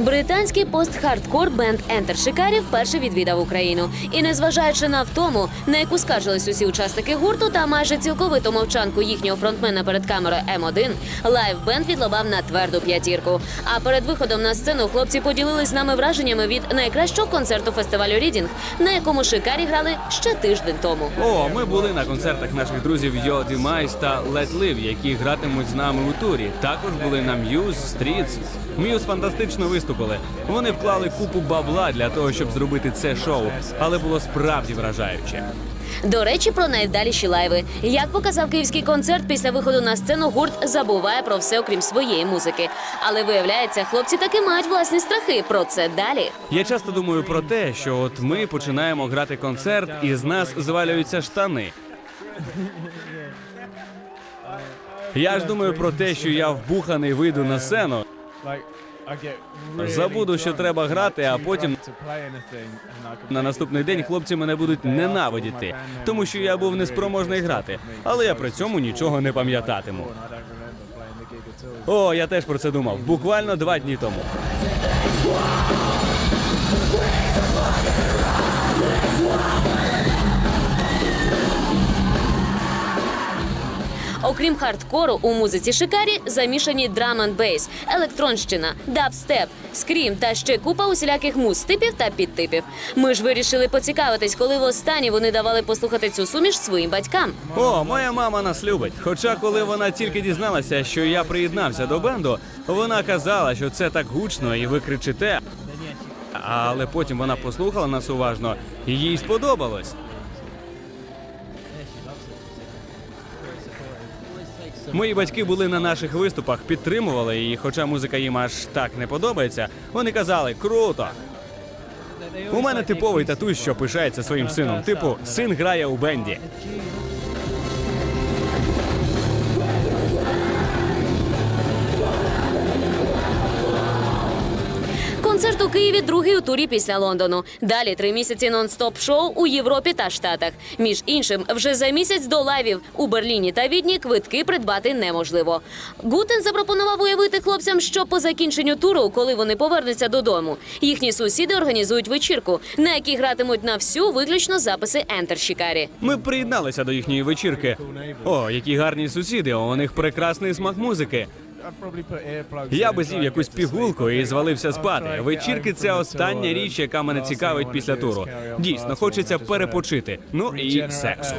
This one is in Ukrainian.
Британський пост-хардкор бенд Enter Shikari вперше відвідав Україну. І незважаючи на втому, на яку скаржились усі учасники гурту та майже цілковиту мовчанку їхнього фронтмена перед камерою М1, лайв бенд відловав на тверду п'ятірку. А перед виходом на сцену хлопці поділились з нами враженнями від найкращого концерту фестивалю Рідінг, на якому Шикарі грали ще тиждень тому. О, ми були на концертах наших друзів Yo Demise та Let Live, які гратимуть з нами у турі. Також були на Muse, Streets. Muse фантастично виступили. Вони вклали купу бабла для того, щоб зробити це шоу, але було справді вражаюче. До речі, про найдаліші лайви. Як показав київський концерт, після виходу на сцену гурт забуває про все, окрім своєї музики. Але виявляється, хлопці таки мають власні страхи. Про це далі. Я часто думаю про те, що от ми починаємо грати концерт, і з нас звалюються штани. Я ж думаю про те, що я вбуханий вийду на сцену, забуду, що треба грати, а потім на наступний день хлопці мене будуть ненавидіти, тому що я був неспроможний грати, але я при цьому нічого не пам'ятатиму. О, я теж про це думав. Буквально два дні тому. Окрім хардкору, у музиці Шикарі замішані драм н бейс, електронщина, дабстеп, скрім та ще купа усіляких муз, типів та підтипів. Ми ж вирішили поцікавитись, коли востаннє вони давали послухати цю суміш своїм батькам. О, моя мама нас любить. Хоча, коли вона тільки дізналася, що я приєднався до бенду, вона казала, що це так гучно і ви кричите. Але потім вона послухала нас уважно, і їй сподобалось. Мої батьки були на наших виступах, підтримували, її, хоча музика їм аж так не подобається, вони казали круто. У мене типовий татусь, що пишається своїм сином. Типу, син грає у бенді. Києві другий у турі після Лондону. Далі три місяці нон-стоп шоу у Європі та Штатах. Між іншим, вже за місяць до лайвів у Берліні та Відні квитки придбати неможливо. Гутен запропонував уявити хлопцям, що по закінченню туру, коли вони повернуться додому, їхні сусіди організують вечірку, на якій гратимуть на всю виключно записи Shikari. Ми приєдналися до їхньої вечірки. О, які гарні сусіди! У них прекрасний смак музики. Я би з'їв якусь пігулку і звалився спати. Вечірки це остання річ, яка мене цікавить після туру. Дійсно, хочеться перепочити. Ну і сексу.